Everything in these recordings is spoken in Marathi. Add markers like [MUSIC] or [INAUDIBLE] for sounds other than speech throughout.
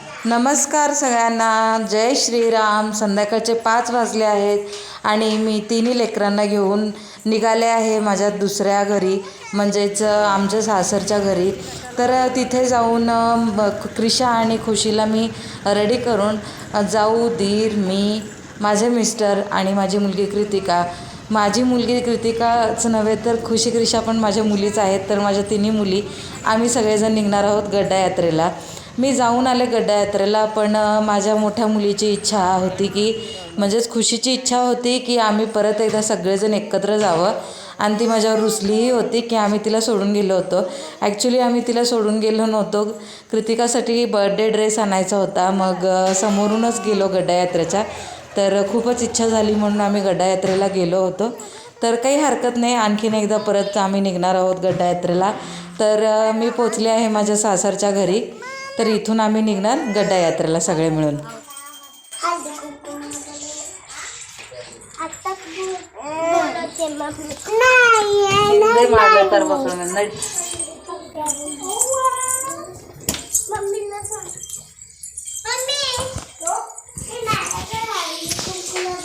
नमस्कार सगळ्यांना. जय श्रीराम. संध्याकाळचे पाच वाजले आहेत आणि मी तिन्ही लेकरांना घेऊन निघाले आहे माझ्या दुसऱ्या घरी म्हणजेच आमच्या सासरच्या घरी. तर तिथे जाऊन क्रिशा आणि खुशीला मी रेडी करून जाऊ धीर मी माझे मिस्टर आणि माझी मुलगी कृतिका. माझी मुलगी कृतिकाच नव्हे तर खुशी क्रिशा पण माझ्या मुलीच आहेत. तर माझ्या तिन्ही मुली आम्ही सगळेजण निघणार आहोत गड्डा यात्रेला. मी जाऊन आले गड्डा यात्रेला पण माझ्या मोठ्या मुलीची इच्छा होती की म्हणजेच खुशीची इच्छा होती की आम्ही परत एकदा सगळेजण एकत्र जावं. आणि ती माझ्यावर रुसलीही होती की आम्ही तिला सोडून गेलो होतो. ॲक्च्युली आम्ही तिला सोडून गेलो नव्हतो. कृतिकासाठी बर्थडे ड्रेस आणायचा होता. मग समोरूनच गेलो गड्डा यात्रेच्या तर खूपच इच्छा झाली म्हणून आम्ही गड्डा यात्रेला गेलो होतो. तर काही हरकत नाही. आणखीन एकदा परत आम्ही निघणार आहोत गड्डा यात्रेला तर मी पोचले आहे माझ्या सासरच्या घरी. तर इथून आम्ही निघणार गड्डा यात्रेला सगळे मिळून. आता बोलते मग नाही. मम्मीला सांग. मम्मी! हे नाटक आहे. कुंकुला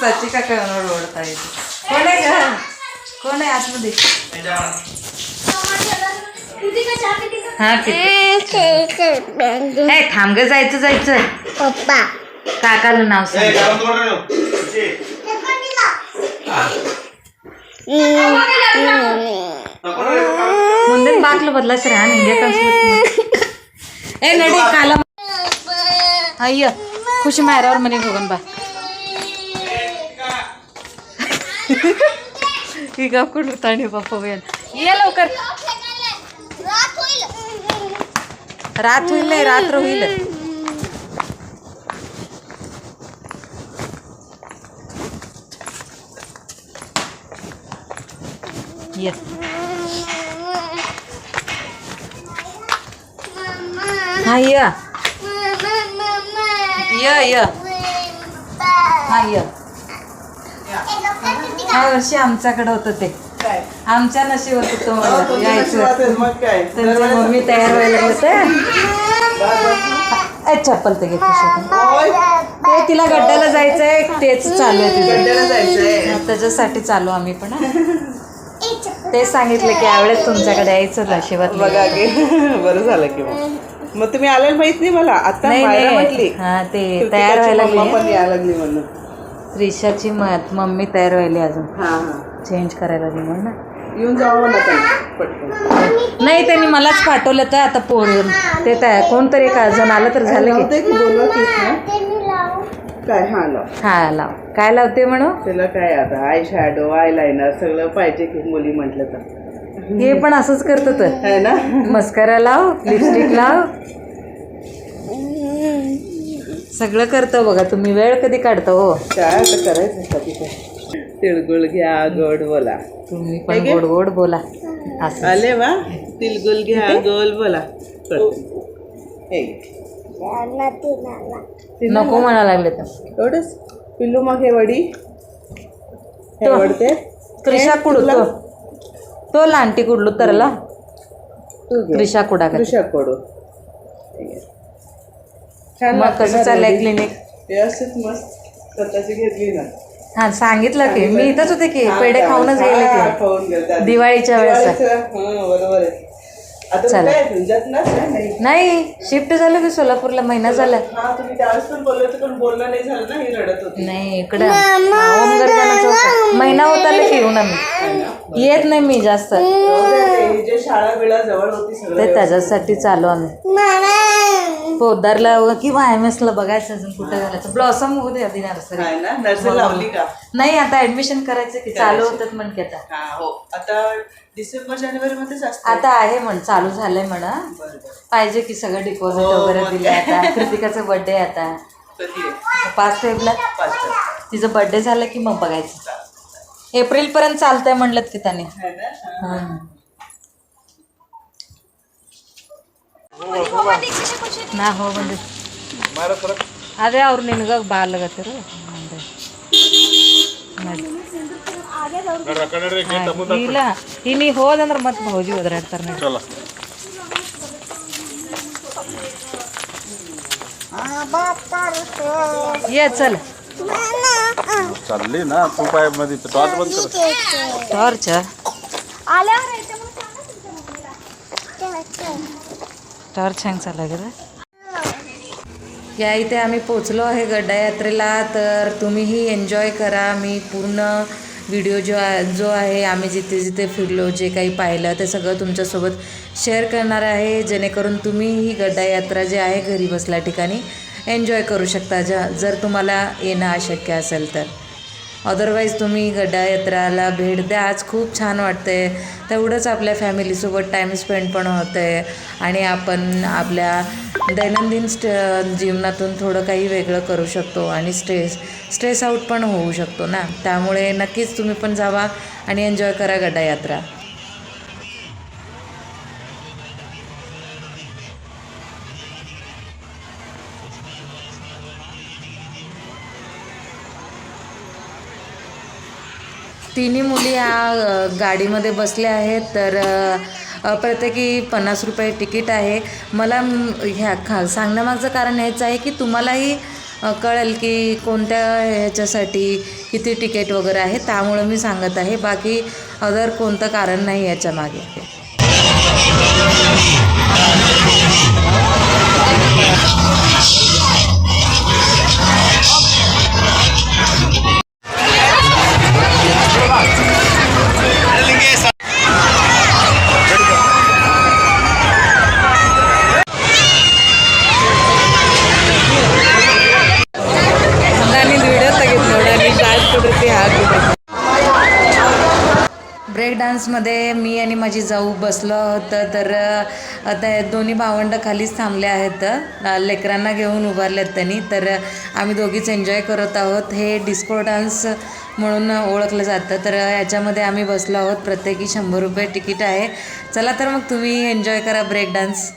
साची काका ओढता येते कोण आहे का कोण आहे आतमध्ये हा हे थांब ग जायचं जायचं पप्पा काकाला नाव सांग ಮುಂದಿನ ಬಾಗ್ಲು ಬದಲಾಸ್ರಿ ಹಾ ನಿಂಗೆ ಏ ನಡಿ ಕಾಲ ಅಯ್ಯ ಖುಷಿ ಮಾರ ಅವ್ರ ಮನೆಗೆ ಹೋಗೋಣ ಬಾ ಈಗ ಕುಡಿರ್ತಾನೆ ಪಾಪ ಏನ್ ये लवकर रात होईल रात होईल नाही रात्र होईल ये हा ये ये ये हा ये ह्या वर्षी आमच्याकडे होतं ते. आमच्या नशिबात होतं म्हणलं यायचं. मम्मी तयार व्हायला तर चप्पल ते घे ते तिला गड्ड्याला जायचंय. तेच चालू आहे त्याच्यासाठी चालू आम्ही पण. [LAUGHS] तेच सांगितलं की यावेळेस तुमच्याकडे यायचं नशिबात बघा की. [LAUGHS] बरं झालं की मग. तुम्ही आलेलं माहीत नाही मला. आता नाही म्हटली. हा ते तयार व्हायला लागली म्हणून. त्रिशाची मत मम्मी तयार व्हायली अजून. हा हा. चेंज करायला लागली म्हणून ना. येऊन जावं म्हणा त्यांना पटकन. नाही त्यांनी मलाच पाठवलं तर आता पोर ते तयार. कोणतरी एक जण आलं तर झालं की लावते की. बोलवा की हा? काय? हा लाव. हा लाव. काय लावते म्हणू? त्याला काय आता? आय शॅडो आय लायनर सगळं पाहिजे की मुली म्हटलं तर. हे पण असंच करत तर. है ना? मस्करा लाव लिपस्टिक लाव. सगळं करतं बघा तुम्ही वेळ कधी काढता हो? काय आता करायचं का तिथे? तिळगुळ घ्या गोड बोला. तुम्ही पण गोड गोड बोला. असं. आले वा? तिळगुळ घ्या गोल बोला. करते. हे घे. नको म्हणा लागले तर. एवढंच? पिल्लू मग हे वडी. हे तो. वडते त्रिशा कुडतो तो. लांटी कुडलो तरला. तू घे. त्रिशा कुडा का कडू. छान मग कसं चाललंय? क्लिनिक व्यवस्थित मस्त स्वतःची घेतली ना. हा सांगितलं की. मी इथंच होते की पेढे खाऊनच गेले हा, की. खाऊन दिवाळीच्या वेळेस. दिवाळीचं, हा, बरोबर आहे. आता चला. काय ना नाही? नाही शिफ्ट झालं की सोलापूरला महिना झाला. हा तुम्ही त्यावेळेस पण बोलले होते पण बोलणं नाही झालं ना ही रडत होती. नाही इकडं ओम गर्जनाचं होतं. महिना होत आला की येऊन आम्ही. येत नाही मी जास्त. जाऊ दे, ते जे शाळा बिळा जवळ होती सगळं ते त्याच्यासाठी चालू आम्ही. पोदारला किंवा एम एस ला बघायचं अजून कुठे घालायचं ब्लॉसम होऊ दे आधी नर्सरी ना? नर्सरी लावली का? नाही आता ऍडमिशन करायचं की चालू होतात म्हण की आता. हा हो. आता डिसेंबर जानेवारी मध्येच असतं. आता आहे म्हण चालू झालंय म्हणा. बरं बरं पाहिजे की सगळं डिपॉझिट हो, वगैरे मग. दिले आता. कृतिकाचा बर्थडे आता. कधी आहे? पाच फेबला. पाच तारखेला. तिचं बर्थडे झालं की मग बघायचं. एप्रिल पर्यंत चालतंय म्हणलं की त्याने. है ना? हा. हम्म. ನಾ ಹೋಗಿ ಬಂದೆ ಅದೇ ಅವ್ರು ನಿನಗ ಬಾಲ್ಗತ್ತಿರು ನೋಡಿ ಇಲ್ಲ ಈ ನೀ ಹೋದಂದ್ರೆ ಮತ್ತೆ ಭೌಜಿ ಒದರಾಡ್ತಾರೆ ನೋಡಿ चला ये चल चालली ना तू काय मध्ये टॉर्च बंद कर टॉर्च टॉर्च हँग चालला गेला या इथे आम्ही पोचलो आहे गड्डा यात्रेला तर तुम्हीही एन्जॉय करा. मी पूर्ण व्हिडिओ जो आहे जो आहे आम्ही जिथे जिथे फिरलो जे काही पाहिलं ते सगळं तुमच्यासोबत शेअर करणार आहे. जेणेकरून तुम्ही ही गड्डा यात्रा जे आहे घरी बसल्या ठिकाणी एन्जॉय करू शकता. ज्या जर तुम्हाला येणं अशक्य असेल तर. अदरवाईज तुम्ही गड्डा यात्राला भेट द्या. आज खूप छान वाटते तेवढंच आपल्या फॅमिलीसोबत टाईम स्पेंड पण होते आहे आणि आपण आपल्या दैनंदिन स्ट जीवनातून थोडं काही वेगळं करू शकतो आणि स्ट्रेस स्ट्रेस आऊट पण होऊ शकतो ना. त्यामुळे नक्कीच तुम्ही पण जावा आणि एन्जॉय करा गड्डा यात्रा तिन्ही मुली ह्या गाडीमध्ये बसल्या आहेत. तर प्रत्येकी पन्नास रुपये तिकीट आहे. मला ह्या खा सांगण्यामागचं कारण हेच आहे की तुम्हालाही कळेल की कोणत्या ह्याच्यासाठी किती तिकीट वगैरे आहे. त्यामुळं मी सांगत आहे. बाकी अदर कोणतं कारण नाही याच्यामागे ब्रेक डान्समध्ये मी आणि माझी जाऊ बसलो होतं तर आता दोन्ही भावंड खालीच थांबले आहेत. लेकरांना घेऊन उभारले आहेत त्यांनी तर आम्ही दोघीच एन्जॉय करत आहोत. हे डिस्को डान्स म्हणून ओळखलं जातं तर याच्यामध्ये आम्ही बसलो आहोत. प्रत्येकी शंभर रुपये तिकीट आहे. चला तर मग तुम्ही एन्जॉय करा ब्रेक डान्स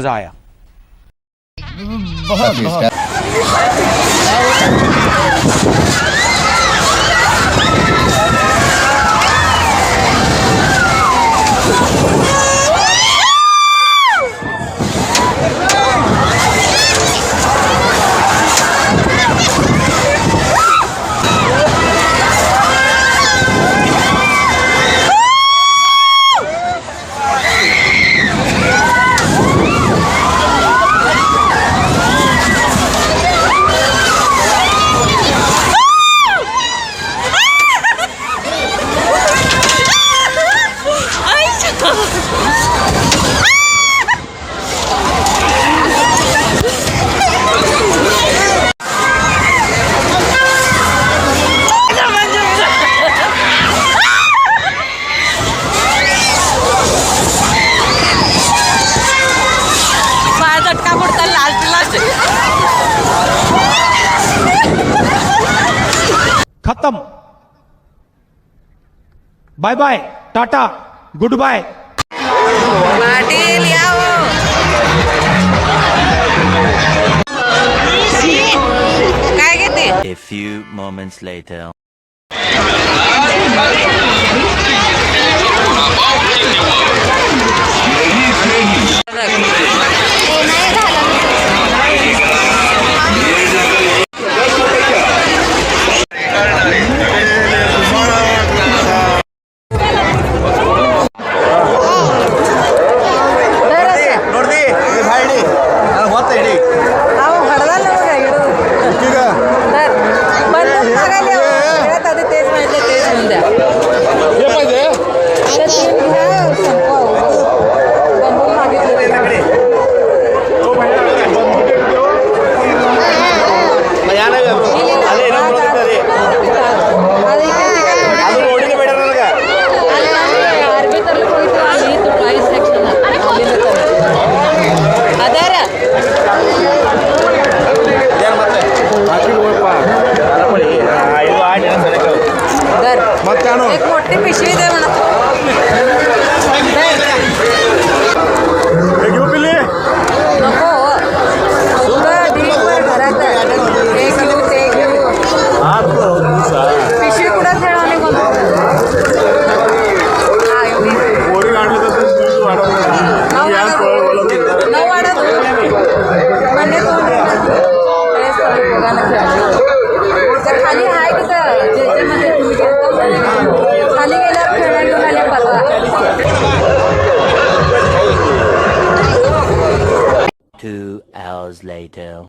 मज़ा आया खत्म bye bye tata goodbye A few moments later. Thank you. Hours later.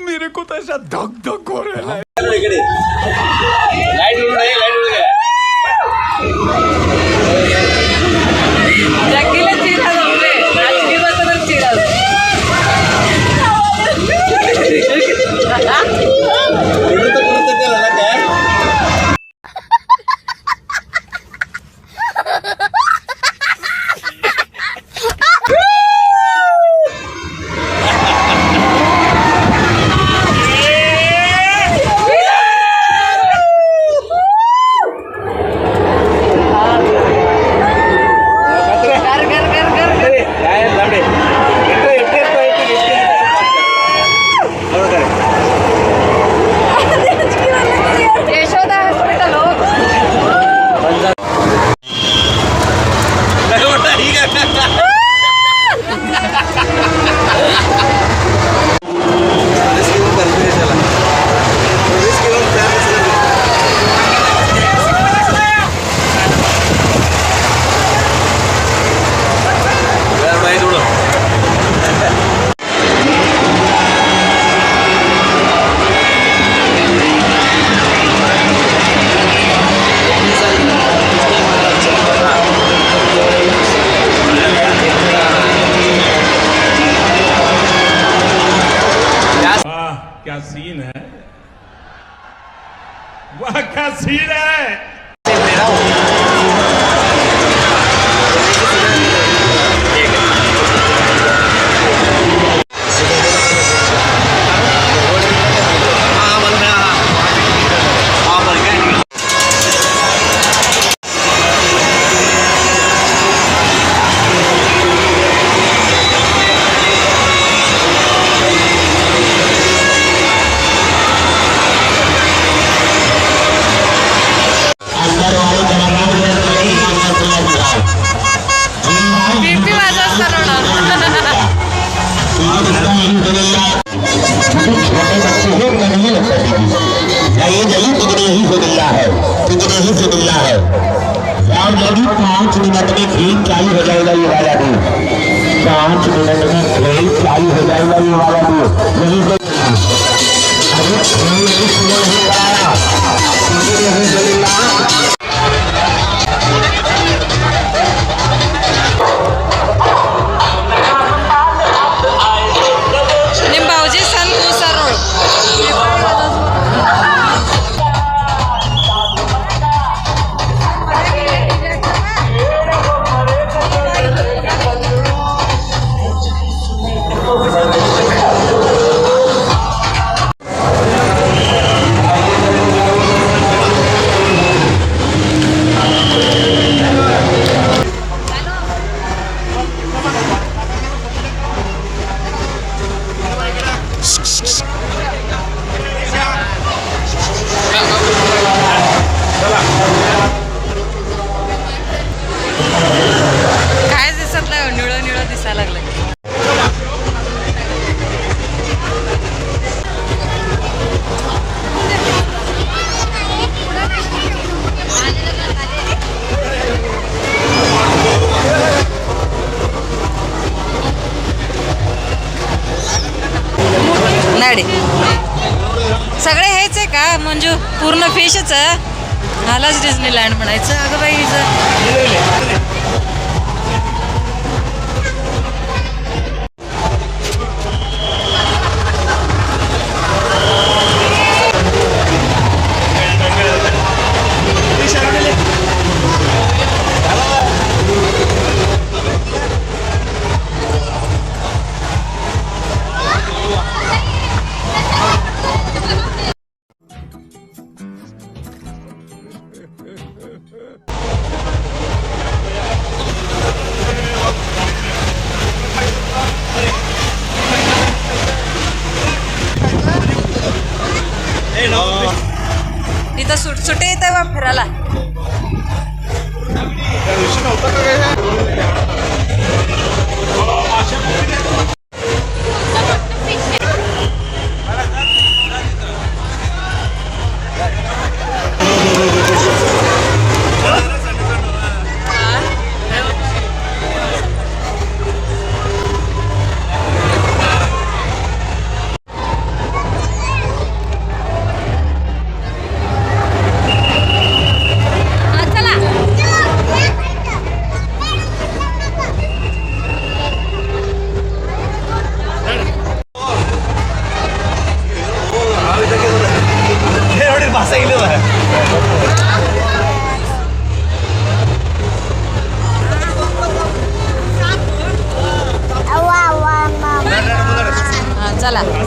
मेरे को तो ऐसा धक धक हो रहा है वाह ये नहीं टुकड़े ही हो गया है टुकड़े ही हो गया है और यदि पाँच मिनट में खेल चालू हो जाएगा ये वाला भी पाँच मिनट में खेल चालू हो जाएगा ये वाला भी नहीं हो अभी खेल नहीं शुरू हालाच डिझनीलँड म्हणायचं. अगं बाई Sala.